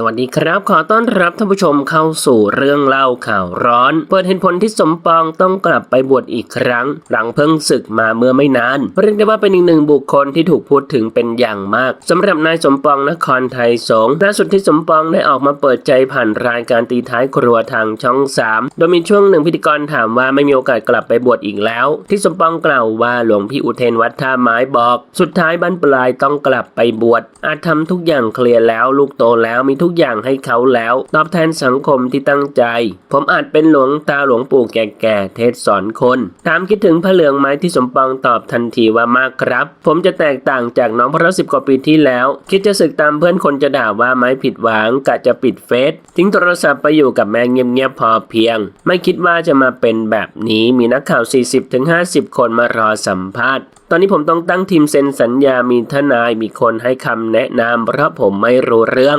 สวัสดีครับ ขอต้อนรับท่านผู้ชมเข้าสู่เรื่องเล่าข่าวร้อน เปิดเหตุผลที่สมปองต้องกลับไปบวชอีกครั้ง หลังเพิ่งศึกมาเมื่อไม่นาน เรียกได้ว่าเป็นอีกหนึ่งบุคคลที่ถูกพูดถึงเป็นอย่างมากสำหรับนายสมปองนครไทยสงล่าสุดที่สมปองได้ออกมาเปิดใจผ่านรายการตีท้ายครัวทางช่องสามโดยมีช่วงหนึ่งพิธีกรถามว่าไม่มีโอกาสกลับไปบวชอีกแล้ว ที่สมปองกล่าวว่าหลวงพี่อุเทนวัดท่าไม้บอก สุดท้ายบ้านปลายต้องกลับไปบวชอาจทำทุกอย่างเคลียร์แล้วลูกโตแล้วมีทุกกอย่างให้เขาแล้ว ตอบแทนสังคมที่ตั้งใจ ผมอาจเป็นหลวงตาหลวงปู่แก่ๆเทศสอนคน ถามคิดถึงพระเหลืองไหมที่สมปองตอบทันทีว่ามากครับ ผมจะแตกต่างจากน้องพระสิบกว่าปีที่แล้ว คิดจะศึกตามเพื่อนคนจะด่าว่าไม้ผิดหวังกะจะปิดเฟซทิ้งโทรศัพท์ไปอยู่กับแม่เงียบๆพอเพียง ไม่คิดว่าจะมาเป็นแบบนี้มีนักข่าว 40-50 คนมารอสัมภาษณ์ตอนนี้ผมต้องตั้งทีมเซ็นสัญญามีทนายมีคนให้คำแนะนำเพราะผมไม่รู้เรื่อง